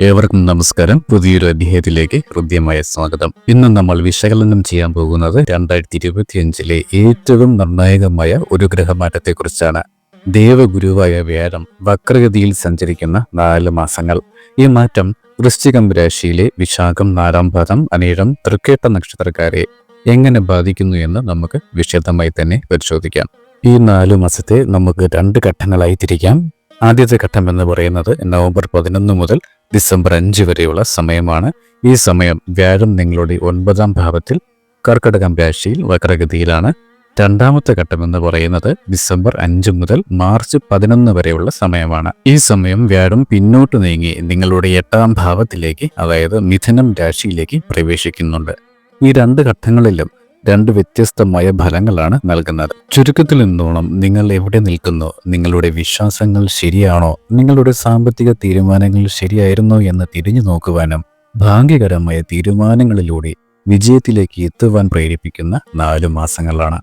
ഏവർക്കും നമസ്കാരം. പുതിയൊരു അധ്യായത്തിലേക്ക് ഹൃദ്യമായ സ്വാഗതം. ഇന്ന് നമ്മൾ വിശകലനം ചെയ്യാൻ പോകുന്നത് രണ്ടായിരത്തി ഇരുപത്തിയഞ്ചിലെ ഏറ്റവും നിർണായകമായ ഒരു ഗ്രഹമാറ്റത്തെക്കുറിച്ചാണ്. ദേവഗുരുവായ വ്യാഴം വക്രഗതിയിൽ സഞ്ചരിക്കുന്ന നാല് മാസങ്ങൾ. ഈ മാറ്റം വൃശ്ചികം രാശിയിലെ വിശാഖം നാലാം പാദം അനേഴം തൃക്കേട്ട നക്ഷത്രക്കാരെ എങ്ങനെ ബാധിക്കുന്നു എന്ന് നമുക്ക് വിശദമായി തന്നെ പരിശോധിക്കാം. ഈ നാലു മാസത്തെ നമുക്ക് രണ്ട് ഘട്ടങ്ങളായി തിരിക്കാം. ആദ്യത്തെ ഘട്ടം എന്ന് പറയുന്നത് നവംബർ പതിനൊന്ന് മുതൽ ഡിസംബർ അഞ്ച് വരെയുള്ള സമയമാണ്. ഈ സമയം വ്യാഴം നിങ്ങളുടെ ഒൻപതാം ഭാവത്തിൽ കർക്കടകം രാശിയിൽ വക്രഗതിയിലാണ്. രണ്ടാമത്തെ ഘട്ടം എന്ന് പറയുന്നത് ഡിസംബർ അഞ്ച് മുതൽ മാർച്ച് പതിനൊന്ന് വരെയുള്ള സമയമാണ്. ഈ സമയം വ്യാഴം പിന്നോട്ട് നീങ്ങി നിങ്ങളുടെ എട്ടാം ഭാവത്തിലേക്ക് അതായത് മിഥുനം രാശിയിലേക്ക് പ്രവേശിക്കുന്നുണ്ട്. ഈ രണ്ട് ഘട്ടങ്ങളിലും രണ്ട് വ്യത്യസ്തമായ ഫലങ്ങളാണ് നൽകുന്നത്. ചുരുക്കത്തിൽ നിന്നോണം നിങ്ങൾ എവിടെ നിൽക്കുന്നു? നിങ്ങളുടെ വിശ്വാസങ്ങൾ ശരിയാണോ? നിങ്ങളുടെ സാമ്പത്തിക തീരുമാനങ്ങൾ ശരിയായിരുന്നോ എന്ന് തിരിഞ്ഞു നോക്കുവാനും ഭാഗ്യകരമായ തീരുമാനങ്ങളിലൂടെ വിജയത്തിലേക്ക് എത്തുവാൻ പ്രേരിപ്പിക്കുന്ന നാലു മാസങ്ങളാണ്.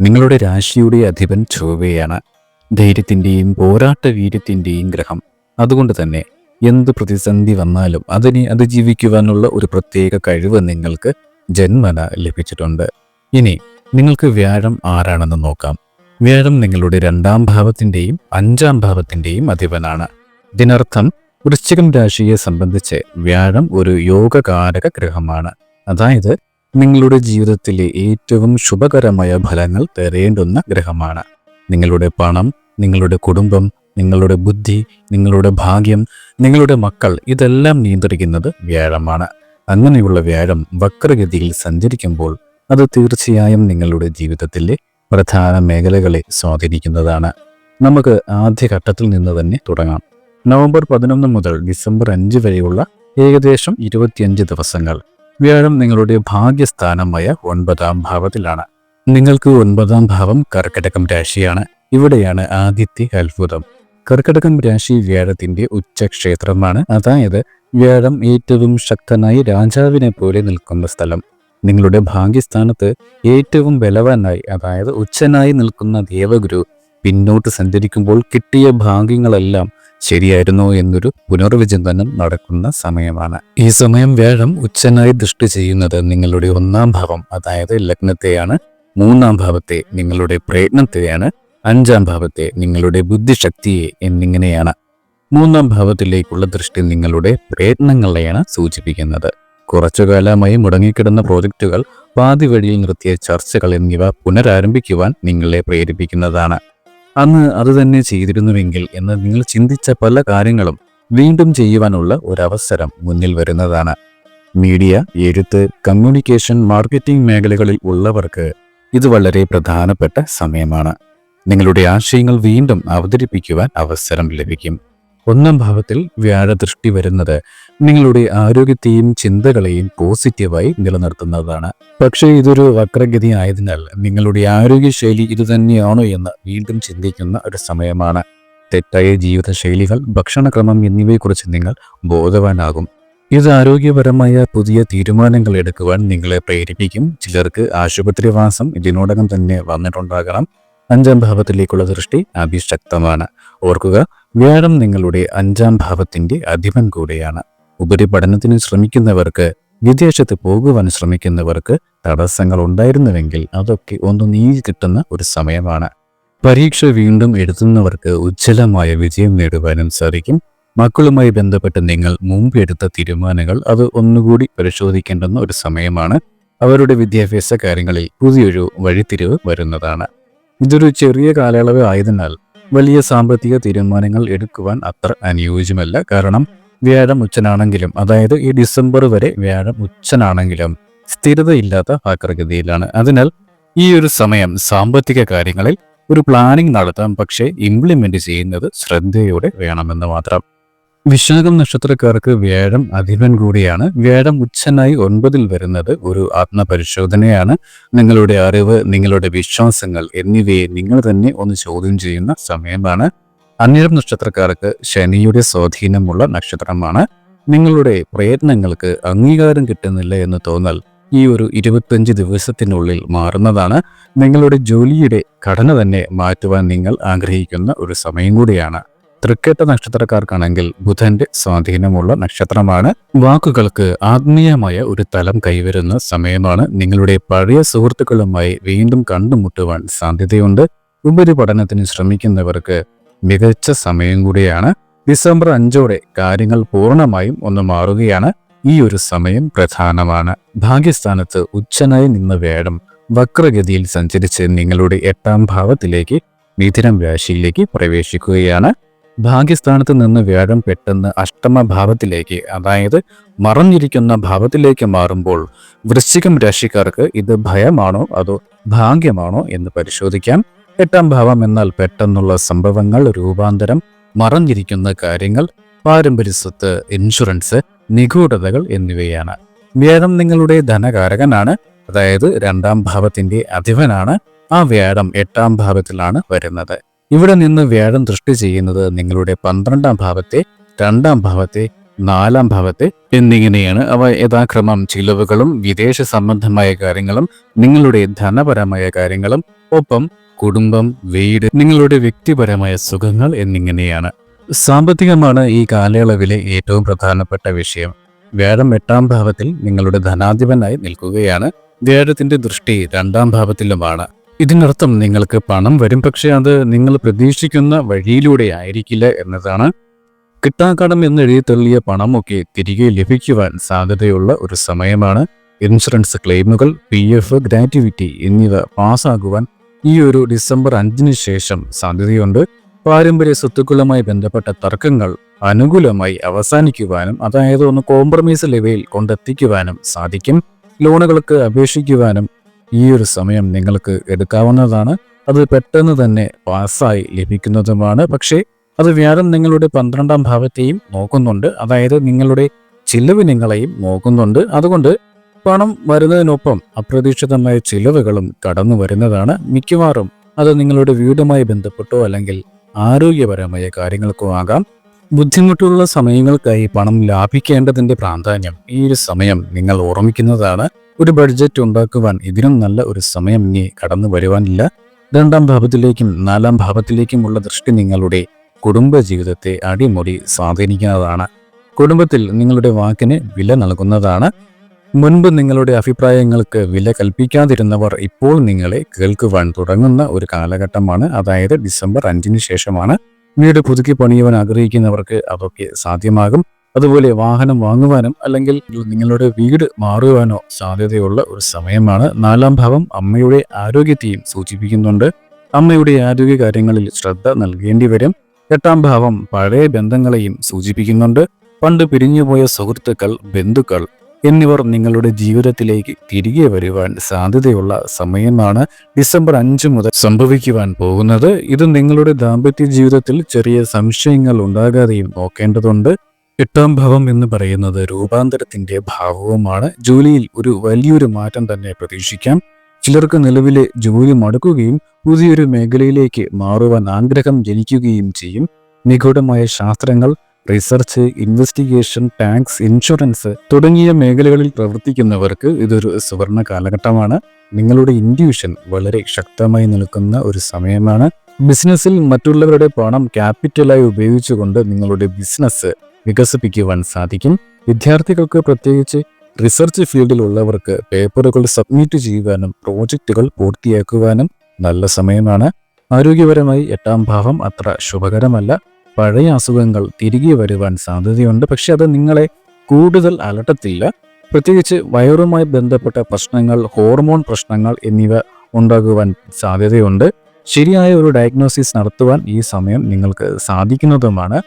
നിങ്ങളുടെ രാശിയുടെ അധിപൻ ചൊവ്വയാണ്. ധൈര്യത്തിന്റെയും പോരാട്ട വീര്യത്തിന്റെയും ഗ്രഹം. അതുകൊണ്ട് തന്നെ എന്ത് പ്രതിസന്ധി വന്നാലും അതിനെ അതിജീവിക്കുവാനുള്ള ഒരു പ്രത്യേക കഴിവ് നിങ്ങൾക്ക് ജന്മന ലഭിച്ചിട്ടുണ്ട്. ഇനി നിങ്ങൾക്ക് വ്യാഴം ആരാണെന്ന് നോക്കാം. വ്യാഴം നിങ്ങളുടെ രണ്ടാം ഭാവത്തിന്റെയും അഞ്ചാം ഭാവത്തിന്റെയും അധിപനാണ്. ഇതിനർത്ഥം വൃശ്ചികം രാശിയെ സംബന്ധിച്ച് വ്യാഴം ഒരു യോഗകാരക ഗ്രഹമാണ്. അതായത് നിങ്ങളുടെ ജീവിതത്തിലെ ഏറ്റവും ശുഭകരമായ ഫലങ്ങൾ തരേണ്ടുന്ന ഗ്രഹമാണ്. നിങ്ങളുടെ പണം നിങ്ങളുടെ കുടുംബം നിങ്ങളുടെ ബുദ്ധി നിങ്ങളുടെ ഭാഗ്യം നിങ്ങളുടെ മക്കൾ ഇതെല്ലാം നിയന്ത്രിക്കുന്നത് വ്യാഴമാണ്. അങ്ങനെയുള്ള വ്യാഴം വക്രഗതിയിൽ സഞ്ചരിക്കുമ്പോൾ അത് തീർച്ചയായും നിങ്ങളുടെ ജീവിതത്തിലെ പ്രധാന മേഖലകളെ സ്വാധീനിക്കുന്നതാണ്. നമുക്ക് ആദ്യഘട്ടത്തിൽ നിന്ന് തന്നെ തുടങ്ങാം. നവംബർ പതിനൊന്ന് മുതൽ ഡിസംബർ അഞ്ച് വരെയുള്ള ഏകദേശം ഇരുപത്തിയഞ്ച് ദിവസങ്ങൾ. വ്യാഴം നിങ്ങളുടെ ഭാഗ്യസ്ഥാനമായ ഒൻപതാം ഭാവത്തിലാണ്. നിങ്ങൾക്ക് ഒൻപതാം ഭാവം കർക്കടകം രാശിയാണ്. ഇവിടെയാണ് ആദ്യത്തെ അത്ഭുതം. കർക്കടകം രാശി വ്യാഴത്തിന്റെ ഉച്ചക്ഷേത്രമാണ്. അതായത് വ്യാഴം ഏറ്റവും ശക്തനായി രാജാവിനെ പോലെ നിൽക്കുന്ന സ്ഥലം. നിങ്ങളുടെ ഭാഗ്യസ്ഥാനത്ത് ഏറ്റവും ബലവാനായി അതായത് ഉച്ചനായി നിൽക്കുന്ന ദേവഗുരു പിന്നോട്ട് സഞ്ചരിക്കുമ്പോൾ കിട്ടിയ ഭാഗ്യങ്ങളെല്ലാം ശരിയായിരുന്നോ എന്നൊരു പുനർവിചിന്തനം നടക്കുന്ന സമയമാണ്. ഈ സമയം വ്യാഴം ഉച്ചനായി ദൃഷ്ടി ചെയ്യുന്നത് നിങ്ങളുടെ ഒന്നാം ഭാവം അതായത് ലഗ്നത്തെയാണ്. മൂന്നാം ഭാവത്തെ നിങ്ങളുടെ പ്രയത്നത്തെയാണ്. അഞ്ചാം ഭാവത്തെ നിങ്ങളുടെ ബുദ്ധിശക്തിയെ എന്നിങ്ങനെയാണ്. മൂന്നാം ഭാവത്തിലേക്കുള്ള ദൃഷ്ടി നിങ്ങളുടെ പ്രയത്നങ്ങളെയാണ് സൂചിപ്പിക്കുന്നത്. കുറച്ചുകാലമായി മുടങ്ങിക്കിടന്ന പ്രോജക്റ്റുകൾ പാതി വഴിയിൽ നിർത്തിയ ചർച്ചകൾ എന്നിവ പുനരാരംഭിക്കുവാൻ നിങ്ങളെ പ്രേരിപ്പിക്കുന്നതാണ്. അന്ന് അത് തന്നെ ചെയ്തിരുന്നുവെങ്കിൽ എന്ന് നിങ്ങൾ ചിന്തിച്ച പല കാര്യങ്ങളും വീണ്ടും ചെയ്യുവാനുള്ള ഒരവസരം മുന്നിൽ വരുന്നതാണ്. മീഡിയ എഴുത്ത് കമ്മ്യൂണിക്കേഷൻ മാർക്കറ്റിംഗ് മേഖലകളിൽ ഉള്ളവർക്ക് ഇത് വളരെ പ്രധാനപ്പെട്ട സമയമാണ്. നിങ്ങളുടെ ആശയങ്ങൾ വീണ്ടും അവതരിപ്പിക്കുവാൻ അവസരം ലഭിക്കും. ഒന്നാം ഭാവത്തിൽ വ്യാഴദൃഷ്ടി വരുന്നത് നിങ്ങളുടെ ആരോഗ്യത്തെയും ചിന്തകളെയും പോസിറ്റീവായി നിലനിർത്തുന്നതാണ്. പക്ഷേ ഇതൊരു വക്രഗതി ആയതിനാൽ നിങ്ങളുടെ ആരോഗ്യശൈലി ഇതുതന്നെയാണോ എന്ന് വീണ്ടും ചിന്തിക്കുന്ന ഒരു സമയമാണ്. തെറ്റായ ജീവിതശൈലികൾ ഭക്ഷണക്രമം എന്നിവയെക്കുറിച്ച് നിങ്ങൾ ബോധവാനാകും. ഇത് ആരോഗ്യപരമായ പുതിയ തീരുമാനങ്ങൾ എടുക്കുവാൻ നിങ്ങളെ പ്രേരിപ്പിക്കും. ചിലർക്ക് ആശുപത്രിവാസം ഇതിനോടകം തന്നെ വന്നിട്ടുണ്ടാകണം. അഞ്ചാം ഭാവത്തിലേക്കുള്ള ദൃഷ്ടി അഭിശക്തമാണ് ഓർക്കുക വ്യാഴം നിങ്ങളുടെ അഞ്ചാം ഭാവത്തിന്റെ അധിപൻ കൂടെയാണ്. ഉപരിപഠനത്തിന് ശ്രമിക്കുന്നവർക്ക് വിദേശത്ത് പോകുവാൻ ശ്രമിക്കുന്നവർക്ക് തടസ്സങ്ങൾ ഉണ്ടായിരുന്നുവെങ്കിൽ അതൊക്കെ ഒന്ന് നീങ്ങി കിട്ടുന്ന ഒരു സമയമാണ്. പരീക്ഷ വീണ്ടും എഴുതുന്നവർക്ക് ഉജ്ജ്വലമായ വിജയം നേടുവാനും സാധിക്കും. മക്കളുമായി ബന്ധപ്പെട്ട് നിങ്ങൾ മുമ്പ് എടുത്ത തീരുമാനങ്ങൾ അത് ഒന്നുകൂടി പരിശോധിക്കേണ്ടുന്ന ഒരു സമയമാണ്. അവരുടെ വിദ്യാഭ്യാസ കാര്യങ്ങളിൽ പുതിയൊരു വഴിത്തിരിവ് വരുന്നതാണ്. ഇതൊരു ചെറിയ കാലയളവ് ആയതിനാൽ വലിയ സാമ്പത്തിക തീരുമാനങ്ങൾ എടുക്കുവാൻ അത്ര അനുയോജ്യമല്ല. കാരണം വ്യാഴം ഉച്ചനാണെങ്കിലും അതായത് ഈ ഡിസംബർ വരെ വ്യാഴം ഉച്ചനാണെങ്കിലും സ്ഥിരതയില്ലാത്ത ആക്രഗതിയിലാണ്. അതിനാൽ ഈ ഒരു സമയം സാമ്പത്തിക കാര്യങ്ങളിൽ ഒരു പ്ലാനിംഗ് നടത്താം പക്ഷേ ഇംപ്ലിമെന്റ് ചെയ്യുന്നത് ശ്രദ്ധയോടെ വേണമെന്ന് മാത്രം. വിശാഖം നക്ഷത്രക്കാർക്ക് വ്യാഴം അധിപൻ കൂടിയാണ്. വ്യാഴം ഉച്ചനായി ഒൻപതിൽ വരുന്നത് ഒരു ആത്മപരിശോധനയാണ്. നിങ്ങളുടെ അറിവ് നിങ്ങളുടെ വിശ്വാസങ്ങൾ എന്നിവയെ നിങ്ങൾ തന്നെ ഒന്ന് ചോദ്യം ചെയ്യുന്ന സമയമാണ്. അന്യരം നക്ഷത്രക്കാർക്ക് ശനിയുടെ സ്വാധീനമുള്ള നക്ഷത്രമാണ്. നിങ്ങളുടെ പ്രയത്നങ്ങൾക്ക് അംഗീകാരം കിട്ടുന്നില്ല എന്ന് തോന്നൽ ഈ ഒരു ഇരുപത്തഞ്ച് ദിവസത്തിനുള്ളിൽ മാറുന്നതാണ്. നിങ്ങളുടെ ജോലിയുടെ ഘടന തന്നെ മാറ്റുവാൻ നിങ്ങൾ ആഗ്രഹിക്കുന്ന ഒരു സമയം കൂടിയാണ്. തൃക്കേട്ട നക്ഷത്രക്കാർക്കാണെങ്കിൽ ബുധന്റെ സ്വാധീനമുള്ള നക്ഷത്രമാണ്. വാക്കുകൾക്ക് ആത്മീയമായ ഒരു തലം കൈവരുന്ന സമയമാണ്. നിങ്ങളുടെ പഴയ സുഹൃത്തുക്കളുമായി വീണ്ടും കണ്ടുമുട്ടുവാൻ സാധ്യതയുണ്ട്. ഉപരിപഠനത്തിന് ശ്രമിക്കുന്നവർക്ക് മികച്ച സമയം കൂടിയാണ്. ഡിസംബർ അഞ്ചോടെ കാര്യങ്ങൾ പൂർണമായും ഒന്ന് മാറുകയാണ്. ഈ ഒരു സമയം പ്രധാനമാണ്. ഭാഗ്യസ്ഥാനത്ത് ഉച്ചനായി നിന്ന് വേണം വക്രഗതിയിൽ സഞ്ചരിച്ച് നിങ്ങളുടെ എട്ടാം ഭാവത്തിലേക്ക് മിഥുനം രാശിയിലേക്ക് പ്രവേശിക്കുകയാണ്. ഭാഗ്യസ്ഥാനത്ത് നിന്ന് വ്യാഴം പെട്ടെന്ന് അഷ്ടമ ഭാവത്തിലേക്ക് അതായത് മറഞ്ഞിരിക്കുന്ന ഭാവത്തിലേക്ക് മാറുമ്പോൾ വൃശ്ചികം രാശിക്കാർക്ക് ഇത് ഭയമാണോ? അതോ ഭാഗ്യമാണോ എന്ന് പരിശോധിക്കാം. എട്ടാം ഭാവം എന്നാൽ പെട്ടെന്നുള്ള സംഭവങ്ങൾ രൂപാന്തരം മറഞ്ഞിരിക്കുന്ന കാര്യങ്ങൾ പാരമ്പര്യ സ്വത്ത് ഇൻഷുറൻസ് നിഗൂഢതകൾ എന്നിവയാണ്. വ്യാഴം നിങ്ങളുടെ ധനകാരകനാണ് അതായത് രണ്ടാം ഭാവത്തിന്റെ അധിപനാണ്. ആ വ്യാഴം എട്ടാം ഭാവത്തിലാണ് വരുന്നത്. ഇവിടെ നിന്ന് വ്യാഴം ദൃഷ്ടി ചെയ്യുന്നത് നിങ്ങളുടെ പന്ത്രണ്ടാം ഭാവത്തെ രണ്ടാം ഭാവത്തെ നാലാം ഭാവത്തെ എന്നിങ്ങനെയാണ്. അവ യഥാക്രമം ചിലവുകളും വിദേശ സംബന്ധമായ കാര്യങ്ങളും നിങ്ങളുടെ ധനപരമായ കാര്യങ്ങളും ഒപ്പം കുടുംബം വീട് നിങ്ങളുടെ വ്യക്തിപരമായ സുഖങ്ങൾ എന്നിങ്ങനെയാണ്. സാമ്പത്തികമാണ് ഈ കാലയളവിലെ ഏറ്റവും പ്രധാനപ്പെട്ട വിഷയം. വ്യാഴം എട്ടാം ഭാവത്തിൽ നിങ്ങളുടെ ധനാധിപനായി നിൽക്കുകയാണ്. വ്യാഴത്തിന്റെ ദൃഷ്ടി രണ്ടാം ഭാവത്തിലുമാണ്. ഇതിനർത്ഥം നിങ്ങൾക്ക് പണം വരും പക്ഷെ അത് നിങ്ങൾ പ്രതീക്ഷിക്കുന്ന വഴിയിലൂടെ ആയിരിക്കില്ല എന്നതാണ്. കിട്ടാക്കടം എന്നെഴുതി തള്ളിയ പണമൊക്കെ തിരികെ ലഭിക്കുവാൻ സാധ്യതയുള്ള ഒരു സമയമാണ്. ഇൻഷുറൻസ് ക്ലെയിമുകൾ പി എഫ് ഗ്രാറ്റുവിറ്റി എന്നിവ പാസ്സാകുവാൻ ഈ ഒരു ഡിസംബർ അഞ്ചിന് ശേഷം സാധ്യതയുണ്ട്. പാരമ്പര്യ സ്വത്തുക്കളുമായി ബന്ധപ്പെട്ട തർക്കങ്ങൾ അനുകൂലമായി അവസാനിക്കുവാനും അതായത് ഒന്ന് കോംപ്രമൈസ് ലെവലിൽ കൊണ്ടെത്തിക്കുവാനും സാധിക്കും. ലോണുകൾക്ക് അപേക്ഷിക്കുവാനും ഈ ഒരു സമയം നിങ്ങൾക്ക് എടുക്കാവുന്നതാണ്. അത് പെട്ടെന്ന് തന്നെ പാസ്സായി ലഭിക്കുന്നതുമാണ്. പക്ഷേ അത് വ്യാഴം നിങ്ങളുടെ പന്ത്രണ്ടാം ഭാവത്തെയും നോക്കുന്നുണ്ട്. അതായത് നിങ്ങളുടെ ചിലവ് നിങ്ങളെയും നോക്കുന്നുണ്ട്. അതുകൊണ്ട് പണം വരുന്നതിനൊപ്പം അപ്രതീക്ഷിതമായ ചിലവുകളും കടന്നു വരുന്നതാണ് മിക്കവാറും. അത് നിങ്ങളുടെ വീടുമായി ബന്ധപ്പെട്ടോ അല്ലെങ്കിൽ ആരോഗ്യപരമായ കാര്യങ്ങൾക്കോ ആകാം. ബുദ്ധിമുട്ടുള്ള സമയങ്ങൾക്കായി പണം ലാഭിക്കേണ്ടതിന്റെ പ്രാധാന്യം ഈ ഒരു സമയം നിങ്ങൾ ഓർമ്മിക്കുന്നതാണ്. ഒരു ബഡ്ജറ്റ് ഉണ്ടാക്കുവാൻ ഇതിനും നല്ല ഒരു സമയം ഇനി കടന്നു വരുവാനില്ല. രണ്ടാം ഭാവത്തിലേക്കും നാലാം ഭാവത്തിലേക്കുമുള്ള ദൃഷ്ടി നിങ്ങളുടെ കുടുംബ ജീവിതത്തെ അടിമുടി സ്വാധീനിക്കുന്നതാണ്. കുടുംബത്തിൽ നിങ്ങളുടെ വാക്കിന് വില നൽകുന്നതാണ്. മുൻപ് നിങ്ങളുടെ അഭിപ്രായങ്ങൾക്ക് വില കൽപ്പിക്കാതിരുന്നവർ ഇപ്പോൾ നിങ്ങളെ കേൾക്കുവാൻ തുടങ്ങുന്ന ഒരു കാലഘട്ടമാണ്. അതായത് ഡിസംബർ അഞ്ചിന് ശേഷമാണ്. വീട് പുതുക്കി പണിയുവാൻ ആഗ്രഹിക്കുന്നവർക്ക് അതൊക്കെ സാധ്യമാകും. അതുപോലെ വാഹനം വാങ്ങുവാനും അല്ലെങ്കിൽ നിങ്ങളുടെ വീട് മാറുവാനോ സാധ്യതയുള്ള ഒരു സമയമാണ്. നാലാം ഭാവം അമ്മയുടെ ആരോഗ്യത്തെയും സൂചിപ്പിക്കുന്നുണ്ട്. അമ്മയുടെ ആരോഗ്യ കാര്യങ്ങളിൽ ശ്രദ്ധ നൽകേണ്ടി വരും. എട്ടാം ഭാവം പഴയ ബന്ധങ്ങളെയും സൂചിപ്പിക്കുന്നുണ്ട്. പണ്ട് പിരിഞ്ഞുപോയ സുഹൃത്തുക്കൾ ബന്ധുക്കൾ എന്നിവർ നിങ്ങളുടെ ജീവിതത്തിലേക്ക് തിരികെ വരുവാൻ സാധ്യതയുള്ള സമയമാണ് ഡിസംബർ അഞ്ച് മുതൽ സംഭവിക്കുവാൻ പോകുന്നത്. ഇത് നിങ്ങളുടെ ദാമ്പത്യ ജീവിതത്തിൽ ചെറിയ സംശയങ്ങൾ ഉണ്ടാകാതെയും നോക്കേണ്ടതുണ്ട്. എട്ടാം ഭാവം എന്ന് പറയുന്നത് രൂപാന്തരത്തിന്റെ ഭാവവുമാണ്. ജോലിയിൽ ഒരു വലിയൊരു മാറ്റം തന്നെ പ്രതീക്ഷിക്കാം. ചിലർക്ക് നിലവിലെ ജോലി മടുക്കുകയും പുതിയൊരു മേഖലയിലേക്ക് മാറുവാൻ ആഗ്രഹം ജനിക്കുകയും ചെയ്യും. നിഗൂഢമായ ശാസ്ത്രങ്ങൾ റിസർച്ച് ഇൻവെസ്റ്റിഗേഷൻ ടാക്സ് ഇൻഷുറൻസ് തുടങ്ങിയ മേഖലകളിൽ പ്രവർത്തിക്കുന്നവർക്ക് ഇതൊരു സുവർണ കാലഘട്ടമാണ്. നിങ്ങളുടെ ഇൻഡ്യൂഷൻ വളരെ ശക്തമായി നിൽക്കുന്ന ഒരു സമയമാണ്. ബിസിനസ്സിൽ മറ്റുള്ളവരുടെ പണം ക്യാപിറ്റലായി ഉപയോഗിച്ചുകൊണ്ട് നിങ്ങളുടെ ബിസിനസ് വികസിപ്പിക്കുവാൻ സാധിക്കും. വിദ്യാർത്ഥികൾക്ക് പ്രത്യേകിച്ച് റിസർച്ച് ഫീൽഡിലുള്ളവർക്ക് പേപ്പറുകൾ സബ്മിറ്റ് ചെയ്യുവാനും പ്രോജക്റ്റുകൾ പൂർത്തിയാക്കുവാനും നല്ല സമയമാണ്. ആരോഗ്യപരമായി എട്ടാം ഭാവം അത്ര ശുഭകരമല്ല. പഴയ അസുഖങ്ങൾ തിരികെ വരുവാൻ സാധ്യതയുണ്ട്. പക്ഷെ അത് നിങ്ങളെ കൂടുതൽ അലട്ടത്തില്ല. പ്രത്യേകിച്ച് വയറുമായി ബന്ധപ്പെട്ട പ്രശ്നങ്ങൾ ഹോർമോൺ പ്രശ്നങ്ങൾ എന്നിവ ഉണ്ടാകുവാൻ സാധ്യതയുണ്ട്. ശരിയായ ഒരു ഡയഗ്നോസിസ് നടത്തുവാൻ ഈ സമയം നിങ്ങൾക്ക് സാധിക്കുന്നതുമാണ്.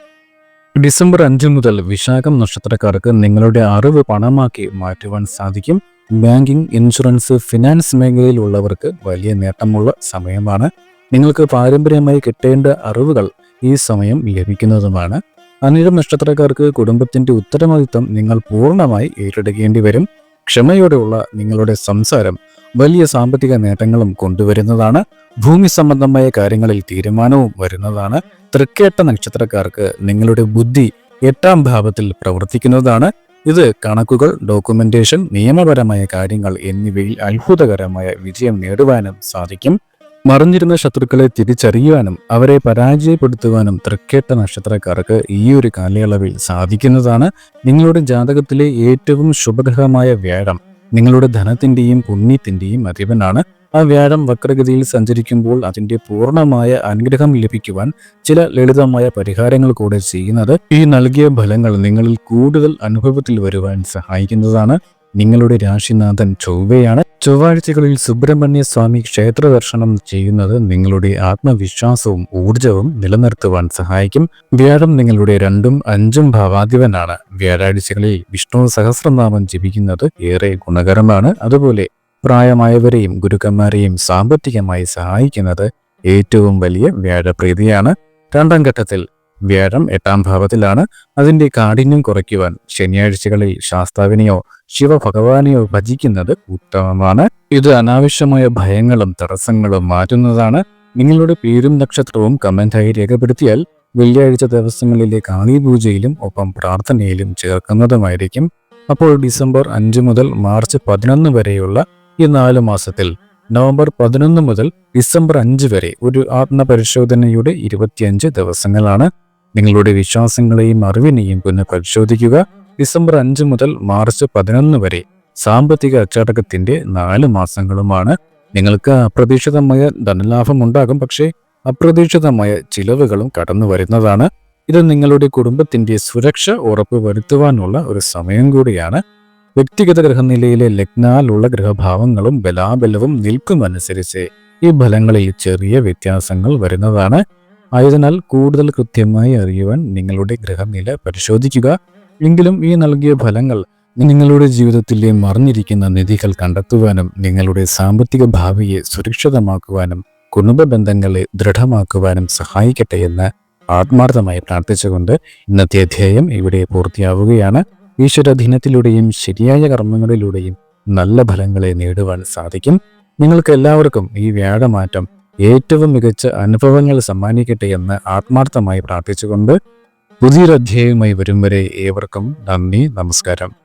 ഡിസംബർ അഞ്ച് മുതൽ വിശാഖം നക്ഷത്രക്കാർക്ക് നിങ്ങളുടെ അറിവ് പണമാക്കി മാറ്റുവാൻ സാധിക്കും. ബാങ്കിംഗ് ഇൻഷുറൻസ് ഫിനാൻസ് മേഖലയിലുള്ളവർക്ക് വലിയ നേട്ടമുള്ള സമയമാണ്. നിങ്ങൾക്ക് പാരമ്പര്യമായി കിട്ടേണ്ട അറിവുകൾ ഈ സമയം ലഭിക്കുന്നതുമാണ്. അനിഴം നക്ഷത്രക്കാർക്ക് കുടുംബത്തിന്റെ ഉത്തരവാദിത്തം നിങ്ങൾ പൂർണമായി ഏറ്റെടുക്കേണ്ടി വരും. ക്ഷമയോടെയുള്ള നിങ്ങളുടെ സംസാരം വലിയ സാമ്പത്തിക നേട്ടങ്ങളും കൊണ്ടുവരുന്നതാണ്. ഭൂമി സംബന്ധമായ കാര്യങ്ങളിൽ തീരുമാനവും വരുന്നതാണ്. തൃക്കേട്ട നക്ഷത്രക്കാർക്ക് നിങ്ങളുടെ ബുദ്ധി എട്ടാം ഭാവത്തിൽ പ്രവർത്തിക്കുന്നതാണ്. ഇത് കണക്കുകൾ ഡോക്യുമെന്റേഷൻ നിയമപരമായ കാര്യങ്ങൾ എന്നിവയിൽ അത്ഭുതകരമായ വിജയം നേടുവാനും സാധിക്കും. മറിഞ്ഞിരുന്ന ശത്രുക്കളെ തിരിച്ചറിയുവാനും അവരെ പരാജയപ്പെടുത്തുവാനും തൃക്കേട്ട നക്ഷത്രക്കാർക്ക് ഈ ഒരു കാലയളവിൽ സാധിക്കുന്നതാണ്. നിങ്ങളുടെ ജാതകത്തിലെ ഏറ്റവും ശുഭഗ്രഹമായ വ്യാഴം നിങ്ങളുടെ ധനത്തിന്റെയും പുണ്യത്തിന്റെയും അധിപനാണ്. ആ വ്യാഴം വക്രഗതിയിൽ സഞ്ചരിക്കുമ്പോൾ അതിന്റെ പൂർണമായ അനുഗ്രഹം ലഭിക്കുവാൻ ചില ലളിതമായ പരിഹാരങ്ങൾ കൂടെ ചെയ്യുന്നത് ഈ നൽകിയ ഫലങ്ങൾ നിങ്ങളിൽ കൂടുതൽ അനുഭവത്തിൽ വരുവാൻ സഹായിക്കുന്നതാണ്. നിങ്ങളുടെ രാശിനാഥൻ ചൊവ്വയാണ്. ചൊവ്വാഴ്ചകളിൽ സുബ്രഹ്മണ്യ സ്വാമി ക്ഷേത്ര ദർശനം ചെയ്യുന്നത് നിങ്ങളുടെ ആത്മവിശ്വാസവും ഊർജവും നിലനിർത്തുവാൻ സഹായിക്കും. വ്യാഴം നിങ്ങളുടെ രണ്ടും അഞ്ചും ഭാവാധിപനാണ്. വ്യാഴാഴ്ചകളിൽ വിഷ്ണു സഹസ്രനാമം ജപിക്കുന്നത് ഏറെ ഗുണകരമാണ്. അതുപോലെ പ്രായമായവരെയും ഗുരുക്കന്മാരെയും സാമ്പത്തികമായി സഹായിക്കുന്നത് ഏറ്റവും വലിയ വ്യാഴപ്രീതിയാണ്. രണ്ടാം ഘട്ടത്തിൽ വ്യാഴം എട്ടാം ഭാവത്തിലാണ് അതിന്റെ കാഠിന്യം കുറയ്ക്കുവാൻ ശനിയാഴ്ചകളിൽ ശാസ്താവിനെയോ ശിവഭഗവാനെയോ ഭജിക്കുന്നത് ഉത്തമമാണ്. ഇത് അനാവശ്യമായ ഭയങ്ങളും തടസ്സങ്ങളും മാറ്റുന്നതാണ്. നിങ്ങളുടെ പേരും നക്ഷത്രവും കമന്റായി രേഖപ്പെടുത്തിയാൽ വെള്ളിയാഴ്ച ദിവസങ്ങളിലെ കാളിപൂജയിലും ഒപ്പം പ്രാർത്ഥനയിലും ചേർക്കുന്നതുമായിരിക്കും. അപ്പോൾ ഡിസംബർ അഞ്ച് മുതൽ മാർച്ച് പതിനൊന്ന് വരെയുള്ള ഈ നാല് മാസത്തിൽ നവംബർ പതിനൊന്ന് മുതൽ ഡിസംബർ അഞ്ച് വരെ ഒരു ആത്മപരിശോധനയുടെ ഇരുപത്തിയഞ്ച് ദിവസങ്ങളാണ്. നിങ്ങളുടെ വിശ്വാസങ്ങളെയും അറിവിനെയും പുനഃപരിശോധിക്കുക. ഡിസംബർ അഞ്ച് മുതൽ മാർച്ച് പതിനൊന്ന് വരെ സാമ്പത്തിക അച്ചടക്കത്തിന്റെ നാല് മാസങ്ങളുമാണ്. നിങ്ങൾക്ക് അപ്രതീക്ഷിതമായ ധനലാഭം ഉണ്ടാകും പക്ഷേ അപ്രതീക്ഷിതമായ ചിലവുകളും കടന്നു വരുന്നതാണ്. ഇത് നിങ്ങളുടെ കുടുംബത്തിന്റെ സുരക്ഷ ഉറപ്പുവരുത്തുവാനുള്ള ഒരു സമയം കൂടിയാണ്. വ്യക്തിഗത ഗ്രഹനിലയിലെ ലഗ്നാലുള്ള ഗ്രഹഭാവങ്ങളും ബലാബലവും നിൽക്കുമനുസരിച്ച് ഈ ഫലങ്ങളിൽ ചെറിയ വ്യത്യാസങ്ങൾ വരുന്നതാണ്. ആയതിനാൽ കൂടുതൽ കൃത്യമായി അറിയുവാൻ നിങ്ങളുടെ ഗ്രഹനില പരിശോധിക്കുക. എങ്കിലും ഈ നൽകിയ ഫലങ്ങൾ നിങ്ങളുടെ ജീവിതത്തിലെ മറിഞ്ഞിരിക്കുന്ന നിധികൾ കണ്ടെത്തുവാനും നിങ്ങളുടെ സാമ്പത്തിക ഭാവിയെ സുരക്ഷിതമാക്കുവാനും കുടുംബ ബന്ധങ്ങളെ ദൃഢമാക്കുവാനും സഹായിക്കട്ടെ എന്ന് ആത്മാർത്ഥമായി പ്രാർത്ഥിച്ചുകൊണ്ട് ഇന്നത്തെ അധ്യായം ഇവിടെ പൂർത്തിയാവുകയാണ്. ഈശ്വരധീനത്തിലൂടെയും ശരിയായ കർമ്മങ്ങളിലൂടെയും നല്ല ഫലങ്ങളെ നേടുവാൻ സാധിക്കും. നിങ്ങൾക്ക് എല്ലാവർക്കും ഈ വ്യാഴമാറ്റം ഏറ്റവും മികച്ച അനുഭവങ്ങൾ സമ്മാനിക്കട്ടെ എന്ന് ആത്മാർത്ഥമായി പ്രാർത്ഥിച്ചുകൊണ്ട് പുതിയൊരു അധ്യായവുമായി വരും വരെ ഏവർക്കും നന്ദി നമസ്കാരം.